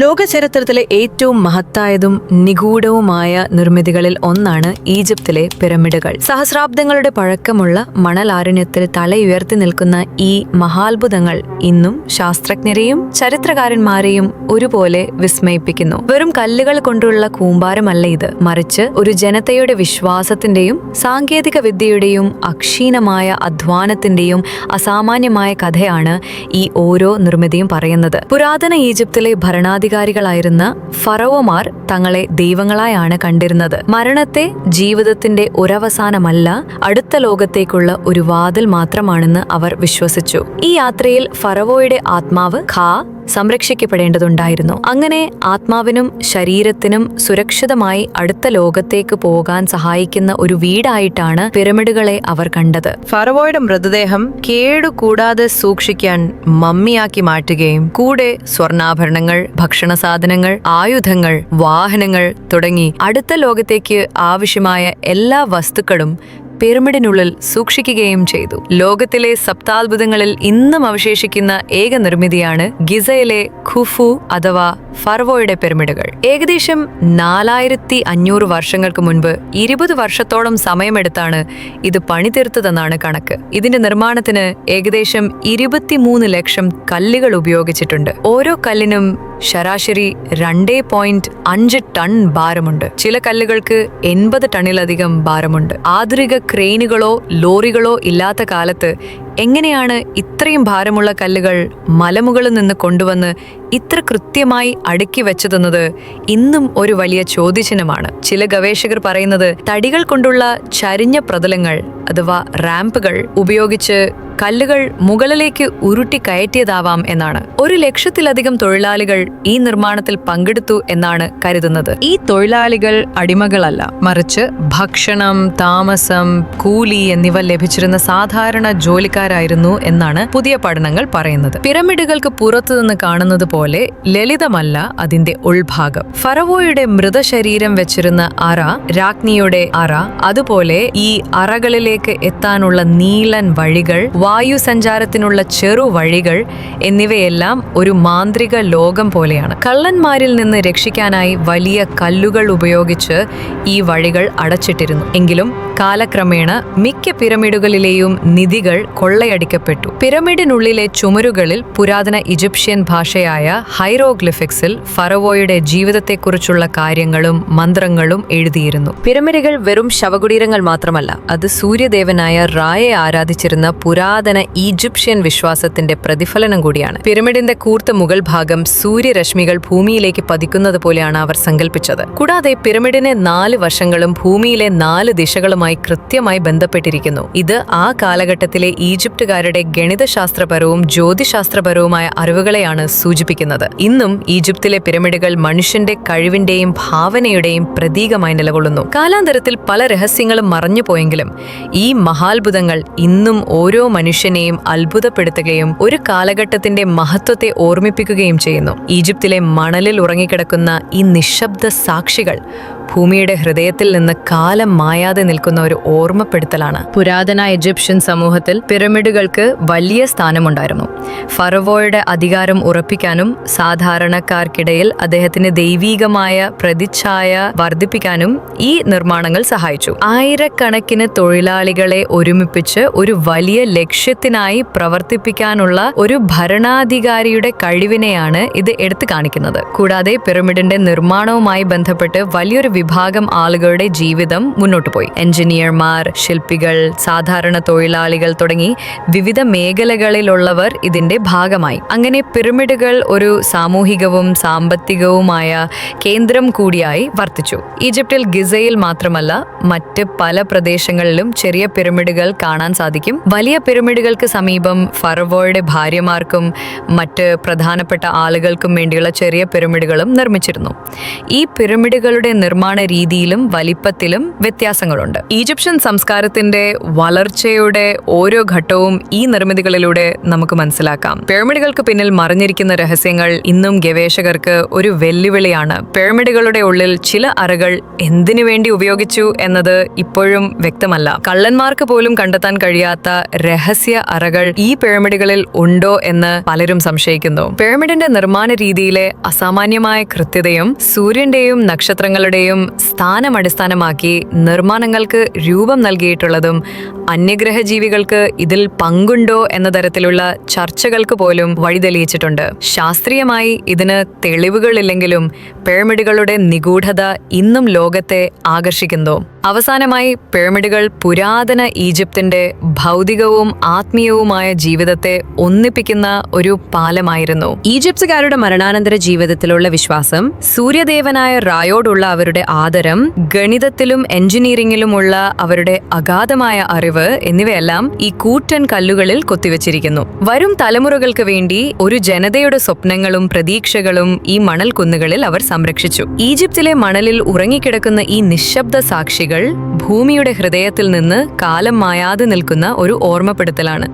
ലോക ചരിത്രത്തിലെ ഏറ്റവും മഹത്തായതും നിഗൂഢവുമായ നിർമ്മിതികളിൽ ഒന്നാണ് ഈജിപ്തിലെ പിരമിഡുകൾ. സഹസ്രാബ്ദങ്ങളുടെ പഴക്കമുള്ള മണലാരണ്യത്തിൽ തലയുയർത്തി നിൽക്കുന്ന ഈ മഹാത്ഭുതങ്ങൾ ഇന്നും ശാസ്ത്രജ്ഞരെയും ചരിത്രകാരന്മാരെയും ഒരുപോലെ വിസ്മയിപ്പിക്കുന്നു. വെറും കല്ലുകൾ കൊണ്ടുള്ള കൂമ്പാരമല്ല ഇത്. മറിച്ച് ഒരു ജനതയുടെ വിശ്വാസത്തിന്റെയും സാങ്കേതിക വിദ്യയുടെയും അക്ഷീണമായ അധ്വാനത്തിന്റെയും അസാമാന്യമായ കഥയാണ് ഈ ഓരോ നിർമ്മിതിയും പറയുന്നത്. പുരാതന ഈജിപ്തിലെ ഭരണാധികാരികളായിരുന്ന ഫറവോമാർ തങ്ങളെ ദൈവങ്ങളായാണ് കണ്ടിരുന്നത്. മരണത്തെ ജീവിതത്തിന്റെ ഒരവസാനമല്ല അടുത്ത ലോകത്തേക്കുള്ള ഒരു വാതിൽ മാത്രമാണെന്ന് അവർ വിശ്വസിച്ചു. ഈ യാത്രയിൽ ഫറവോയുടെ ആത്മാവ് ഖാ സംരക്ഷിക്കപ്പെടേണ്ടതുണ്ടായിരുന്നു. അങ്ങനെ ആത്മാവിനും ശരീരത്തിനും സുരക്ഷിതമായി അടുത്ത ലോകത്തേക്ക് പോകാൻ സഹായിക്കുന്ന ഒരു വീടായിട്ടാണ് പിരമിഡുകളെ അവർ കണ്ടത്. ഫറവോയുടെ മൃതദേഹം കേടുകൂടാതെ സൂക്ഷിക്കാൻ മമ്മിയാക്കി മാറ്റുകയും കൂടെ സ്വർണാഭരണങ്ങൾ ഭക്ഷണ സാധനങ്ങൾ ആയുധങ്ങൾ വാഹനങ്ങൾ തുടങ്ങി അടുത്ത ലോകത്തേക്ക് ആവശ്യമായ എല്ലാ വസ്തുക്കളും പിരമിഡിനുള്ളിൽ സൂക്ഷിക്കുകയും ചെയ്തു. ലോകത്തിലെ സപ്താത്ഭുതങ്ങളിൽ ഇന്നും അവശേഷിക്കുന്ന ഏക നിർമ്മിതിയാണ് ഗിസയിലെ ഖുഫു അഥവാ ഫർവോയുടെ പിരമിഡുകൾ. ഏകദേശം നാലായിരത്തി അഞ്ഞൂറ് വർഷങ്ങൾക്ക് മുൻപ് ഇരുപത് വർഷത്തോളം സമയമെടുത്താണ് ഇത് പണിതീർത്തതെന്നാണ് കണക്ക്. ഇതിന്റെ നിർമ്മാണത്തിന് ഏകദേശം ഇരുപത്തിമൂന്ന് ലക്ഷം കല്ലുകൾ ഉപയോഗിച്ചിട്ടുണ്ട്. ഓരോ കല്ലിനും ശരാശരി രണ്ടേ പോയിന്റ് അഞ്ച് ടൺ ഭാരമുണ്ട്. ചില കല്ലുകൾക്ക് എൺപത് ടണ്ണിലധികം ഭാരമുണ്ട്. ആധുനിക ക്രെയിനുകളോ ലോറികളോ ഇല്ലാത്ത കാലത്ത് എങ്ങനെയാണ് ഇത്രയും ഭാരമുള്ള കല്ലുകൾ മലമുകളിൽ നിന്ന് കൊണ്ടുവന്ന് ഇത്ര കൃത്യമായി അടുക്കി വെച്ചതെന്നത് ഇന്നും ഒരു വലിയ ചോദ്യചിഹ്നമാണ്. ചില ഗവേഷകർ പറയുന്നത് തടികൾ കൊണ്ടുള്ള ചരിഞ്ഞ പ്രതലങ്ങൾ അഥവാ റാമ്പുകൾ ഉപയോഗിച്ച് കല്ലുകൾ മുകളിലേക്ക് ഉരുട്ടി കയറ്റിയതാവാം എന്നാണ്. ഒരു ലക്ഷത്തിലധികം തൊഴിലാളികൾ ഈ നിർമ്മാണത്തിൽ പങ്കെടുത്തു എന്നാണ് കരുതുന്നത്. ഈ തൊഴിലാളികൾ അടിമകളല്ല. മറിച്ച് ഭക്ഷണം താമസം കൂലി എന്നിവ ലഭിച്ചിരുന്ന സാധാരണ ജോലിക്കാരായിരുന്നു എന്നാണ് പുതിയ പഠനങ്ങൾ പറയുന്നത്. പിരമിഡുകൾക്ക് പുറത്തുനിന്ന് കാണുന്നത് പോലെ ലളിതമല്ല അതിന്റെ ഉൾഭാഗം. ഫറവോയുടെ മൃതശരീരം വെച്ചിരുന്ന അറ രാജ്ഞിയുടെ അറ അതുപോലെ ഈ അറകളിലേക്ക് എത്താനുള്ള നീലൻ വഴികൾ വായു സഞ്ചാരത്തിനുള്ള ചെറു വഴികൾ എന്നിവയെല്ലാം ഒരു മാന്ത്രിക ലോകം പോലെയാണ്. കള്ളന്മാരിൽ നിന്ന് രക്ഷിക്കാനായി വലിയ കല്ലുകൾ ഉപയോഗിച്ച് ഈ വഴികൾ അടച്ചിട്ടിരുന്നു. എങ്കിലും കാലക്രമേണ മിക്ക പിരമിഡുകളിലെയും നിധികൾ കൊള്ളയടിക്കപ്പെട്ടു. പിരമിഡിനുള്ളിലെ ചുമരുകളിൽ പുരാതന ഈജിപ്ഷ്യൻ ഭാഷയായ ഹൈറോഗ്ലിഫിക്സിൽ ഫറവോയുടെ ജീവിതത്തെക്കുറിച്ചുള്ള കാര്യങ്ങളും മന്ത്രങ്ങളും എഴുതിയിരുന്നു. പിരമിഡുകൾ വെറും ശവകുടീരങ്ങൾ മാത്രമല്ല അത് സൂര്യദേവനായ റായെ ആരാധിച്ചിരുന്ന പുരാതന ഈജിപ്ഷ്യൻ വിശ്വാസത്തിന്റെ പ്രതിഫലനം കൂടിയാണ്. പിരമിഡിന്റെ കൂർത്ത മുകൾ ഭാഗം സൂര്യരശ്മികൾ ഭൂമിയിലേക്ക് പതിക്കുന്നത് പോലെയാണ് അവർ സങ്കല്പിച്ചത് കൂടാതെ പിരമിഡിനെ നാല് വശങ്ങളും ഭൂമിയിലെ നാല് ദിശകളുമായി കൃത്യമായി ബന്ധപ്പെട്ടിരിക്കുന്നു. ഇത് ആ കാലഘട്ടത്തിലെ ഈജിപ്തുകാരുടെ ഗണിതശാസ്ത്രപരവും ജ്യോതിശാസ്ത്രപരവുമായ അറിവുകളെയാണ് സൂചിപ്പിക്കുന്നത്. ഇന്നും ഈജിപ്തിലെ പിരമിഡുകൾ മനുഷ്യന്റെ കഴിവിന്റെയും ഭാവനയുടെയും പ്രതീകമായി നിലകൊള്ളുന്നു. കാലാന്തരത്തിൽ പല രഹസ്യങ്ങളും മറഞ്ഞുപോയെങ്കിലും ഈ മഹാത്ഭുതങ്ങൾ ഇന്നും ഓരോ മനുഷ്യനെയും അത്ഭുതപ്പെടുത്തുകയും ഒരു കാലഘട്ടത്തിന്റെ മഹത്വത്തെ ഓർമ്മിപ്പിക്കുകയും ചെയ്യുന്നു. ഈജിപ്തിലെ മണലിൽ ഉറങ്ങിക്കിടക്കുന്ന ഈ നിശബ്ദ സാക്ഷികൾ ഭൂമിയുടെ ഹൃദയത്തിൽ നിന്ന് കാലം മായാതെ നിൽക്കുന്ന ഒരു ഓർമ്മപ്പെടുത്തലാണ്. പുരാതന ഈജിപ്ഷ്യൻ സമൂഹത്തിൽ പിരമിഡുകൾക്ക് വലിയ സ്ഥാനമുണ്ടായിരുന്നു. ഫറവോയുടെ അധികാരം ഉറപ്പിക്കാനും സാധാരണക്കാർക്കിടയിൽ അദ്ദേഹത്തിന് ദൈവീകമായ പ്രതിച്ഛായ വർദ്ധിപ്പിക്കാനും ഈ നിർമ്മാണങ്ങൾ സഹായിച്ചു. ആയിരക്കണക്കിന് തൊഴിലാളികളെ ഒരുമിപ്പിച്ച് ഒരു വലിയ ലക്ഷ്യത്തിനായി പ്രവർത്തിപ്പിക്കാനുള്ള ഒരു ഭരണാധികാരിയുടെ കഴിവിനെയാണ് ഇത് എടുത്തു കാണിക്കുന്നത്. കൂടാതെ പിരമിഡിന്റെ നിർമ്മാണവുമായി ബന്ധപ്പെട്ട് വലിയൊരു വിഭാഗം ആളുകളുടെ ജീവിതം മുന്നോട്ട് പോയി. എഞ്ചിനീയർമാർ ശില്പികൾ സാധാരണ തൊഴിലാളികൾ തുടങ്ങി വിവിധ മേഖലകളിലുള്ളവർ ഇതിന്റെ ഭാഗമായി. അങ്ങനെ പിരമിഡുകൾ ഒരു സാമൂഹികവും സാമ്പത്തികവുമായ കേന്ദ്രം കൂടിയായി വർത്തിച്ചു. ഈജിപ്തിൽ ഗിസയിൽ മാത്രമല്ല മറ്റ് പല പ്രദേശങ്ങളിലും ചെറിയ പിരമിഡുകൾ കാണാൻ സാധിക്കും. വലിയ പിരമിഡുകൾക്ക് സമീപം ഫറവോയുടെ ഭാര്യമാർക്കും മറ്റ് പ്രധാനപ്പെട്ട ആളുകൾക്കും വേണ്ടിയുള്ള ചെറിയ പിരമിഡുകളും നിർമ്മിച്ചിരുന്നു. ഈ പിരമിഡുകളുടെ നിർമ്മാണം നിർമ്മാണ രീതിയിലും വലിപ്പത്തിലും വ്യത്യാസങ്ങളുണ്ട്. ഈജിപ്ഷ്യൻ സംസ്കാരത്തിന്റെ വളർച്ചയുടെ ഓരോ ഘട്ടവും ഈ നിർമ്മിതികളിലൂടെ നമുക്ക് മനസ്സിലാക്കാം. പിരമിഡുകൾക്ക് പിന്നിൽ മറിഞ്ഞിരിക്കുന്ന രഹസ്യങ്ങൾ ഇന്നും ഗവേഷകർക്ക് ഒരു വെല്ലുവിളിയാണ്. പിരമിഡുകളുടെ ഉള്ളിൽ ചില അറകൾ എന്തിനു വേണ്ടി ഉപയോഗിച്ചു എന്നത് ഇപ്പോഴും വ്യക്തമല്ല. കള്ളന്മാർക്ക് പോലും കണ്ടെത്താൻ കഴിയാത്ത രഹസ്യ അറകൾ ഈ പിരമിഡുകളിൽ ഉണ്ടോ എന്ന് പലരും സംശയിക്കുന്നു. പിരമിഡിന്റെ നിർമ്മാണ രീതിയിലെ അസാമാന്യമായ കൃത്യതയും സൂര്യന്റെയും നക്ഷത്രങ്ങളുടെയും സ്ഥാനം അടിസ്ഥാനമാക്കി നിർമ്മാണങ്ങൾക്ക് രൂപം നൽകിയിട്ടുള്ളതും അന്യഗ്രഹ ജീവികൾക്ക് ഇതിൽ പങ്കുണ്ടോ എന്ന തരത്തിലുള്ള ചർച്ചകൾക്ക് പോലും വഴിതെളിയിച്ചിട്ടുണ്ട്. ശാസ്ത്രീയമായി ഇതിന് തെളിവുകളില്ലെങ്കിലും പിരമിഡുകളുടെ നിഗൂഢത ഇന്നും ലോകത്തെ ആകർഷിക്കുന്നു. അവസാനമായി പിരമിഡുകൾ പുരാതന ഈജിപ്തിന്റെ ഭൗതികവും ആത്മീയവുമായ ജീവിതത്തെ ഒന്നിപ്പിക്കുന്ന ഒരു പാലമായിരുന്നു. ഈജിപ്തുകാരുടെ മരണാനന്തര ജീവിതത്തിലുള്ള വിശ്വാസം സൂര്യദേവനായ റായോടുള്ള അവരുടെ ആദരം ഗണിതത്തിലും എഞ്ചിനീയറിംഗിലുമുള്ള അവരുടെ അഗാധമായ അറിവ് എന്നിവയെല്ലാം ഈ കൂറ്റൻ കല്ലുകളിൽ കൊത്തിവെച്ചിരിക്കുന്നു. വരും തലമുറകൾക്ക് വേണ്ടി ഒരു ജനതയുടെ സ്വപ്നങ്ങളും പ്രതീക്ഷകളും ഈ മണൽ കുന്നുകളിൽ അവർ സംരക്ഷിച്ചു. ഈജിപ്തിലെ മണലിൽ ഉറങ്ങിക്കിടക്കുന്ന ഈ നിശബ്ദ സാക്ഷികൾ ഭൂമിയുടെ ഹൃദയത്തിൽ നിന്ന് കാലം മായാതെ നിൽക്കുന്ന ഒരു ഓർമ്മപ്പെടുത്തലാണ്.